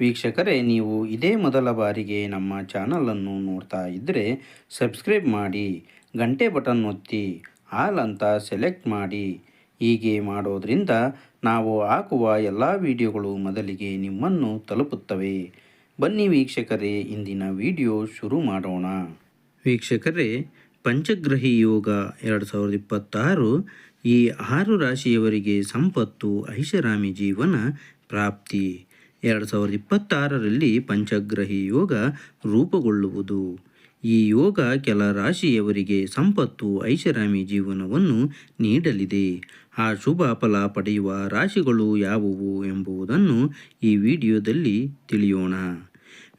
ವೀಕ್ಷಕರೇ, ನೀವು ಇದೇ ಮೊದಲ ಬಾರಿಗೆ ನಮ್ಮ ಚಾನಲನ್ನು ನೋಡ್ತಾ ಇದ್ದರೆ ಸಬ್ಸ್ಕ್ರೈಬ್ ಮಾಡಿ, ಗಂಟೆ ಬಟನ್ ಒತ್ತಿ, ಆಲ್ ಅಂತ ಸೆಲೆಕ್ಟ್ ಮಾಡಿ. ಹೀಗೆ ಮಾಡೋದರಿಂದ ನಾವು ಹಾಕುವ ಎಲ್ಲ ವಿಡಿಯೋಗಳು ಮೊದಲಿಗೆ ನಿಮ್ಮನ್ನು ತಲುಪುತ್ತವೆ. ಬನ್ನಿ ವೀಕ್ಷಕರೇ, ಇಂದಿನ ವಿಡಿಯೋ ಶುರು ಮಾಡೋಣ. ವೀಕ್ಷಕರೇ, ಪಂಚಗ್ರಹಿ ಯೋಗ ಎರಡು ಸಾವಿರದ ಇಪ್ಪತ್ತಾರು ಈ ಆರು ರಾಶಿಯವರಿಗೆ ಸಂಪತ್ತು ಐಷಾರಾಮಿ ಜೀವನ ಪ್ರಾಪ್ತಿ. ಎರಡು ಸಾವಿರದ ಇಪ್ಪತ್ತಾರರಲ್ಲಿ ಪಂಚಗ್ರಹಿ ಯೋಗ ರೂಪುಗೊಳ್ಳುವುದು. ಈ ಯೋಗ ಕೆಲ ರಾಶಿಯವರಿಗೆ ಸಂಪತ್ತು, ಐಷಾರಾಮಿ ಜೀವನವನ್ನು ನೀಡಲಿದೆ. ಆ ಶುಭ ಫಲ ಪಡೆಯುವ ರಾಶಿಗಳು ಯಾವುವು ಎಂಬುದನ್ನು ಈ ವಿಡಿಯೋದಲ್ಲಿ ತಿಳಿಯೋಣ.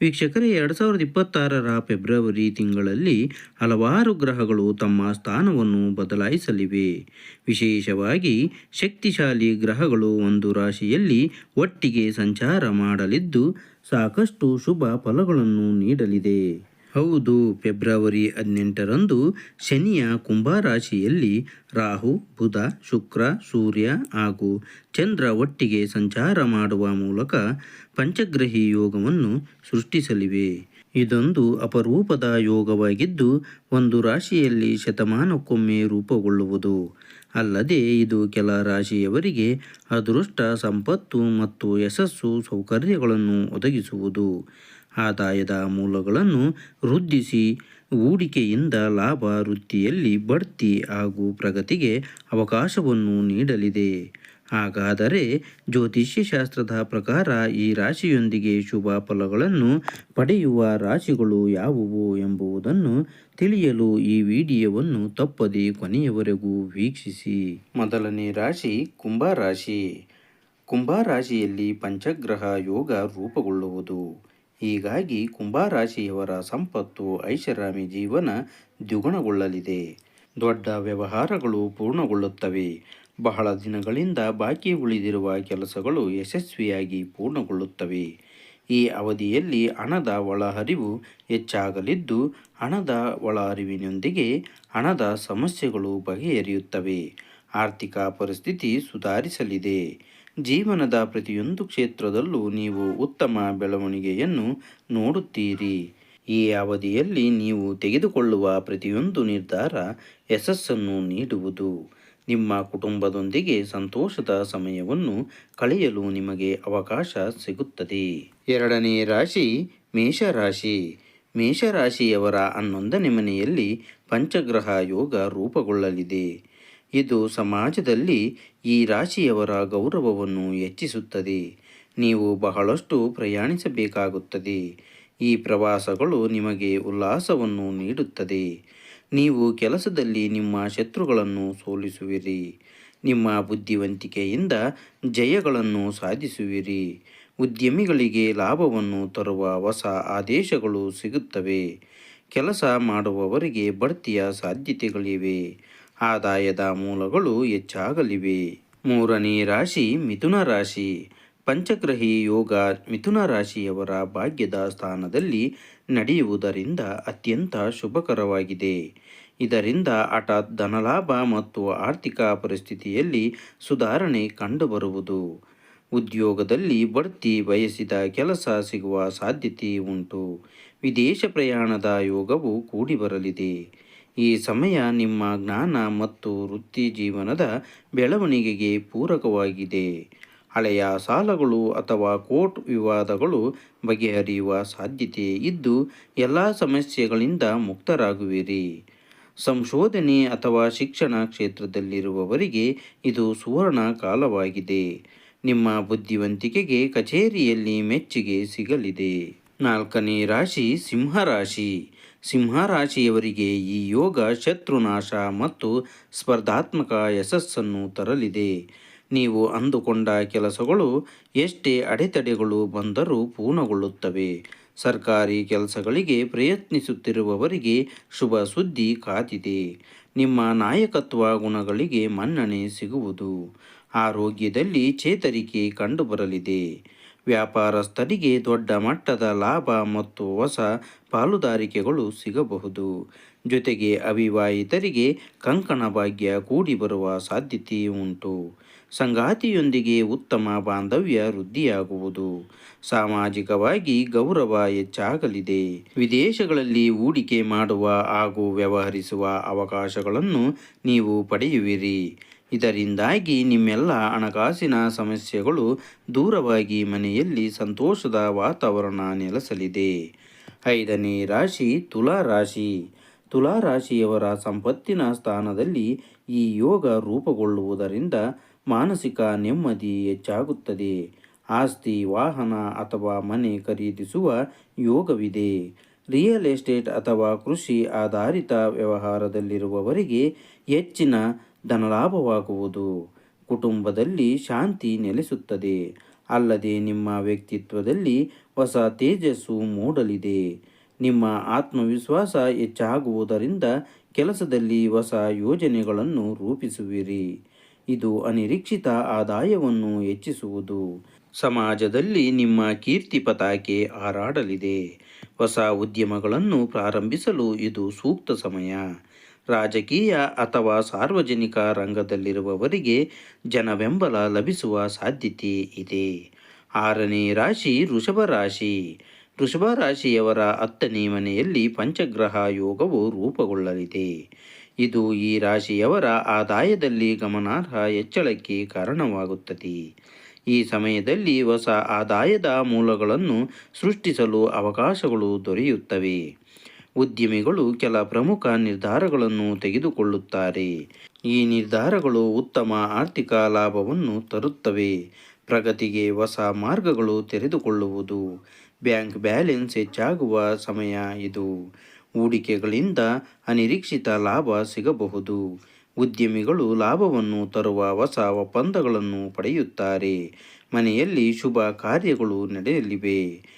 ವೀಕ್ಷಕರೇ, ಎರಡು ಸಾವಿರದ ಇಪ್ಪತ್ತಾರರ ಫೆಬ್ರವರಿ ತಿಂಗಳಲ್ಲಿ ಹಲವಾರು ಗ್ರಹಗಳು ತಮ್ಮ ಸ್ಥಾನವನ್ನು ಬದಲಾಯಿಸಲಿವೆ. ವಿಶೇಷವಾಗಿ ಶಕ್ತಿಶಾಲಿ ಗ್ರಹಗಳು ಒಂದು ರಾಶಿಯಲ್ಲಿ ಒಟ್ಟಿಗೆ ಸಂಚಾರ ಮಾಡಲಿದ್ದು ಸಾಕಷ್ಟು ಶುಭ ಫಲಗಳನ್ನು ನೀಡಲಿದೆ. ಹೌದು, ಫೆಬ್ರವರಿ ಹದಿನೆಂಟರಂದು ಶನಿಯ ಕುಂಭರಾಶಿಯಲ್ಲಿ ರಾಹು, ಬುಧ, ಶುಕ್ರ, ಸೂರ್ಯ ಹಾಗೂ ಚಂದ್ರ ಒಟ್ಟಿಗೆ ಸಂಚಾರ ಮಾಡುವ ಮೂಲಕ ಪಂಚಗ್ರಹಿ ಯೋಗವನ್ನು ಸೃಷ್ಟಿಸಲಿವೆ. ಇದೊಂದು ಅಪರೂಪದ ಯೋಗವಾಗಿದ್ದು, ಒಂದು ರಾಶಿಯಲ್ಲಿ ಶತಮಾನಕ್ಕೊಮ್ಮೆ ರೂಪುಗೊಳ್ಳುವುದು. ಅಲ್ಲದೆ ಇದು ಕೆಲ ರಾಶಿಯವರಿಗೆ ಅದೃಷ್ಟ, ಸಂಪತ್ತು ಮತ್ತು ಯಶಸ್ಸು, ಸೌಕರ್ಯಗಳನ್ನು ಒದಗಿಸುವುದು. ಆದಾಯದ ಮೂಲಗಳನ್ನು ವೃದ್ಧಿಸಿ, ಹೂಡಿಕೆಯಿಂದ ಲಾಭ ವೃತ್ತಿಯಲ್ಲಿ ಬಡ್ತಿ ಹಾಗೂ ಪ್ರಗತಿಗೆ ಅವಕಾಶವನ್ನು ನೀಡಲಿದೆ. ಹಾಗಾದರೆ ಜ್ಯೋತಿಷ್ಯ ಶಾಸ್ತ್ರದ ಪ್ರಕಾರ ಈ ರಾಶಿಯೊಂದಿಗೆ ಶುಭ ಫಲಗಳನ್ನು ಪಡೆಯುವ ರಾಶಿಗಳು ಯಾವುವು ಎಂಬುದನ್ನು ತಿಳಿಯಲು ಈ ವಿಡಿಯೋವನ್ನು ತಪ್ಪದೆ ಕೊನೆಯವರೆಗೂ ವೀಕ್ಷಿಸಿ. ಮೊದಲನೇ ರಾಶಿ ಕುಂಭ ರಾಶಿ ಕುಂಭ ರಾಶಿಯಲ್ಲಿ ಪಂಚಗ್ರಹ ಯೋಗ ರೂಪುಗೊಳ್ಳುವುದು. ಹೀಗಾಗಿ ಕುಂಭ ರಾಶಿಯವರ ಸಂಪತ್ತು ಐಷಾರಾಮಿ ಜೀವನ ದ್ವಿಗುಣಗೊಳ್ಳಲಿದೆ. ದೊಡ್ಡ ವ್ಯವಹಾರಗಳು ಪೂರ್ಣಗೊಳ್ಳುತ್ತವೆ. ಬಹಳ ದಿನಗಳಿಂದ ಬಾಕಿ ಉಳಿದಿರುವ ಕೆಲಸಗಳು ಯಶಸ್ವಿಯಾಗಿ ಪೂರ್ಣಗೊಳ್ಳುತ್ತವೆ. ಈ ಅವಧಿಯಲ್ಲಿ ಹಣದ ಒಳಹರಿವು ಹೆಚ್ಚಾಗಲಿದ್ದು, ಹಣದ ಒಳಹರಿವಿನೊಂದಿಗೆ ಹಣದ ಸಮಸ್ಯೆಗಳು ಬಗೆಹರಿಯುತ್ತವೆ. ಆರ್ಥಿಕ ಪರಿಸ್ಥಿತಿ ಸುಧಾರಿಸಲಿದೆ. ಜೀವನದ ಪ್ರತಿಯೊಂದು ಕ್ಷೇತ್ರದಲ್ಲೂ ನೀವು ಉತ್ತಮ ಬೆಳವಣಿಗೆಯನ್ನು ನೋಡುತ್ತೀರಿ. ಈ ಅವಧಿಯಲ್ಲಿ ನೀವು ತೆಗೆದುಕೊಳ್ಳುವ ಪ್ರತಿಯೊಂದು ನಿರ್ಧಾರ ಯಶಸ್ಸನ್ನು ನೀಡುವುದು. ನಿಮ್ಮ ಕುಟುಂಬದೊಂದಿಗೆ ಸಂತೋಷದ ಸಮಯವನ್ನು ಕಳೆಯಲು ನಿಮಗೆ ಅವಕಾಶ ಸಿಗುತ್ತದೆ. ಎರಡನೇ ರಾಶಿ, ಮೇಷರಾಶಿ. ಮೇಷರಾಶಿಯವರ ಹನ್ನೊಂದನೇ ಮನೆಯಲ್ಲಿ ಪಂಚಗ್ರಹ ಯೋಗ ರೂಪುಗೊಳ್ಳಲಿದೆ. ಇದು ಸಮಾಜದಲ್ಲಿ ಈ ರಾಶಿಯವರ ಗೌರವವನ್ನು ಹೆಚ್ಚಿಸುತ್ತದೆ. ನೀವು ಬಹಳಷ್ಟು ಪ್ರಯಾಣಿಸಬೇಕಾಗುತ್ತದೆ. ಈ ಪ್ರವಾಸಗಳು ನಿಮಗೆ ಉಲ್ಲಾಸವನ್ನು ನೀಡುತ್ತದೆ. ನೀವು ಕೆಲಸದಲ್ಲಿ ನಿಮ್ಮ ಶತ್ರುಗಳನ್ನು ಸೋಲಿಸುವಿರಿ. ನಿಮ್ಮ ಬುದ್ಧಿವಂತಿಕೆಯಿಂದ ಜಯಗಳನ್ನು ಸಾಧಿಸುವಿರಿ. ಉದ್ಯಮಿಗಳಿಗೆ ಲಾಭವನ್ನು ತರುವ ಹೊಸ ಆದೇಶಗಳು ಸಿಗುತ್ತವೆ. ಕೆಲಸ ಮಾಡುವವರಿಗೆ ಬಡ್ತಿಯ ಸಾಧ್ಯತೆಗಳಿವೆ. ಆದಾಯದ ಮೂಲಗಳು ಹೆಚ್ಚಾಗಲಿವೆ. ಮೂರನೇ ರಾಶಿ ಮಿಥುನ ರಾಶಿ. ಪಂಚಗ್ರಹಿ ಯೋಗ ಮಿಥುನ ರಾಶಿಯವರ ಭಾಗ್ಯದ ಸ್ಥಾನದಲ್ಲಿ ನಡೆಯುವುದರಿಂದ ಅತ್ಯಂತ ಶುಭಕರವಾಗಿದೆ. ಇದರಿಂದ ಹಠಾತ್ ಧನಲಾಭ ಮತ್ತು ಆರ್ಥಿಕ ಪರಿಸ್ಥಿತಿಯಲ್ಲಿ ಸುಧಾರಣೆ ಕಂಡುಬರುವುದು. ಉದ್ಯೋಗದಲ್ಲಿ ಬಡ್ತಿ ಬಯಸಿದ ಕೆಲಸ ಸಿಗುವ ಸಾಧ್ಯತೆ ಉಂಟು. ವಿದೇಶ ಪ್ರಯಾಣದ ಯೋಗವು ಕೂಡಿಬರಲಿದೆ ಈ ಸಮಯ ನಿಮ್ಮ ಜ್ಞಾನ ಮತ್ತು ವೃತ್ತಿ ಜೀವನದ ಬೆಳವಣಿಗೆಗೆ ಪೂರಕವಾಗಿದೆ. ಹಳೆಯ ಸಾಲಗಳು ಅಥವಾ ಕೋರ್ಟ್ ವಿವಾದಗಳು ಬಗೆಹರಿಯುವ ಸಾಧ್ಯತೆ ಇದ್ದು ಎಲ್ಲ ಸಮಸ್ಯೆಗಳಿಂದ ಮುಕ್ತರಾಗುವಿರಿ. ಸಂಶೋಧನೆ ಅಥವಾ ಶಿಕ್ಷಣ ಕ್ಷೇತ್ರದಲ್ಲಿರುವವರಿಗೆ ಇದು ಸುವರ್ಣ ಕಾಲವಾಗಿದೆ. ನಿಮ್ಮ ಬುದ್ಧಿವಂತಿಕೆಗೆ ಕಚೇರಿಯಲ್ಲಿ ಮೆಚ್ಚುಗೆ ಸಿಗಲಿದೆ. ನಾಲ್ಕನೇ ರಾಶಿ ಸಿಂಹರಾಶಿ. ಸಿಂಹರಾಶಿಯವರಿಗೆ ಈ ಯೋಗ ಶತ್ರುನಾಶ ಮತ್ತು ಸ್ಪರ್ಧಾತ್ಮಕ ಯಶಸ್ಸನ್ನು ತರಲಿದೆ. ನೀವು ಅಂದುಕೊಂಡ ಕೆಲಸಗಳು ಎಷ್ಟೇ ಅಡೆತಡೆಗಳು ಬಂದರೂ ಪೂರ್ಣಗೊಳ್ಳುತ್ತವೆ. ಸರ್ಕಾರಿ ಕೆಲಸಗಳಿಗೆ ಪ್ರಯತ್ನಿಸುತ್ತಿರುವವರಿಗೆ ಶುಭ ಸುದ್ದಿ ಕಾದಿದೆ. ನಿಮ್ಮ ನಾಯಕತ್ವ ಗುಣಗಳಿಗೆ ಮನ್ನಣೆ ಸಿಗುವುದು. ಆರೋಗ್ಯದಲ್ಲಿ ಚೇತರಿಕೆ ಕಂಡುಬರಲಿದೆ. ವ್ಯಾಪಾರಸ್ಥರಿಗೆ ದೊಡ್ಡ ಮಟ್ಟದ ಲಾಭ ಮತ್ತು ಹೊಸ ಪಾಲುದಾರಿಕೆಗಳು ಸಿಗಬಹುದು. ಜೊತೆಗೆ ಅವಿವಾಹಿತರಿಗೆ ಕಂಕಣ ಭಾಗ್ಯ ಕೂಡಿ ಬರುವ ಸಾಧ್ಯತೆ ಉಂಟು. ಸಂಗಾತಿಯೊಂದಿಗೆ ಉತ್ತಮ ಬಾಂಧವ್ಯ ವೃದ್ಧಿಯಾಗುವುದು. ಸಾಮಾಜಿಕವಾಗಿ ಗೌರವ ಹೆಚ್ಚಾಗಲಿದೆ. ವಿದೇಶಗಳಲ್ಲಿ ಹೂಡಿಕೆ ಮಾಡುವ ಹಾಗೂ ವ್ಯವಹರಿಸುವ ಅವಕಾಶಗಳನ್ನು ನೀವು ಪಡೆಯುವಿರಿ. ಇದರಿಂದಾಗಿ ನಿಮ್ಮೆಲ್ಲ ಹಣಕಾಸಿನ ಸಮಸ್ಯೆಗಳು ದೂರವಾಗಿ ಮನೆಯಲ್ಲಿ ಸಂತೋಷದ ವಾತಾವರಣ ನೆಲೆಸಲಿದೆ. ಐದನೇ ರಾಶಿ ತುಲಾ ರಾಶಿ. ತುಲಾ ರಾಶಿಯವರ ಸಂಪತ್ತಿನ ಸ್ಥಾನದಲ್ಲಿ ಈ ಯೋಗ ರೂಪುಗೊಳ್ಳುವುದರಿಂದ ಮಾನಸಿಕ ನೆಮ್ಮದಿ ಹೆಚ್ಚಾಗುತ್ತದೆ. ಆಸ್ತಿ, ವಾಹನ ಅಥವಾ ಮನೆ ಖರೀದಿಸುವ ಯೋಗವಿದೆ. ರಿಯಲ್ ಎಸ್ಟೇಟ್ ಅಥವಾ ಕೃಷಿ ಆಧಾರಿತ ವ್ಯವಹಾರದಲ್ಲಿರುವವರಿಗೆ ಹೆಚ್ಚಿನ ಧನಲಾಭವಾಗುವುದು. ಕುಟುಂಬದಲ್ಲಿ ಶಾಂತಿ ನೆಲೆಸುತ್ತದೆ. ಅಲ್ಲದೆ ನಿಮ್ಮ ವ್ಯಕ್ತಿತ್ವದಲ್ಲಿ ಹೊಸ ತೇಜಸ್ಸು ಮೂಡಲಿದೆ. ನಿಮ್ಮ ಆತ್ಮವಿಶ್ವಾಸ ಹೆಚ್ಚಾಗುವುದರಿಂದ ಕೆಲಸದಲ್ಲಿ ಹೊಸ ಯೋಜನೆಗಳನ್ನು ರೂಪಿಸುವಿರಿ. ಇದು ಅನಿರೀಕ್ಷಿತ ಆದಾಯವನ್ನು ಹೆಚ್ಚಿಸುವುದು. ಸಮಾಜದಲ್ಲಿ ನಿಮ್ಮ ಕೀರ್ತಿ ಪತಾಕೆ ಹಾರಾಡಲಿದೆ. ಹೊಸ ಉದ್ಯಮಗಳನ್ನು ಪ್ರಾರಂಭಿಸಲು ಇದು ಸೂಕ್ತ ಸಮಯ. ರಾಜಕೀಯ ಅಥವಾ ಸಾರ್ವಜನಿಕ ರಂಗದಲ್ಲಿರುವವರಿಗೆ ಜನಬೆಂಬಲ ಲಭಿಸುವ ಸಾಧ್ಯತೆ ಇದೆ. ಆರನೇ ರಾಶಿ ವೃಷಭ ರಾಶಿ. ವೃಷಭ ರಾಶಿಯವರ ಹತ್ತನೇ ಮನೆಯಲ್ಲಿ ಪಂಚಗ್ರಹ ಯೋಗವು ರೂಪುಗೊಳ್ಳಲಿದೆ. ಇದು ಈ ರಾಶಿಯವರ ಆದಾಯದಲ್ಲಿ ಗಮನಾರ್ಹ ಹೆಚ್ಚಳಕ್ಕೆ ಕಾರಣವಾಗುತ್ತದೆ. ಈ ಸಮಯದಲ್ಲಿ ಹೊಸ ಆದಾಯದ ಮೂಲಗಳನ್ನು ಸೃಷ್ಟಿಸಲು ಅವಕಾಶಗಳು ದೊರೆಯುತ್ತವೆ. ಉದ್ಯಮಿಗಳು ಕೆಲ ಪ್ರಮುಖ ನಿರ್ಧಾರಗಳನ್ನು ತೆಗೆದುಕೊಳ್ಳುತ್ತಾರೆ. ಈ ನಿರ್ಧಾರಗಳು ಉತ್ತಮ ಆರ್ಥಿಕ ಲಾಭವನ್ನು ತರುತ್ತವೆ. ಪ್ರಗತಿಗೆ ಹೊಸ ಮಾರ್ಗಗಳು ತೆರೆದುಕೊಳ್ಳುವುದು. ಬ್ಯಾಂಕ್ ಬ್ಯಾಲೆನ್ಸ್ ಹೆಚ್ಚಾಗುವ ಸಮಯ ಇದು. ಹೂಡಿಕೆಗಳಿಂದ ಅನಿರೀಕ್ಷಿತ ಲಾಭ ಸಿಗಬಹುದು. ಉದ್ಯಮಿಗಳು ಲಾಭವನ್ನು ತರುವ ಹೊಸ ಒಪ್ಪಂದಗಳನ್ನು ಪಡೆಯುತ್ತಾರೆ. ಮನೆಯಲ್ಲಿ ಶುಭ ಕಾರ್ಯಗಳು ನಡೆಯಲಿವೆ.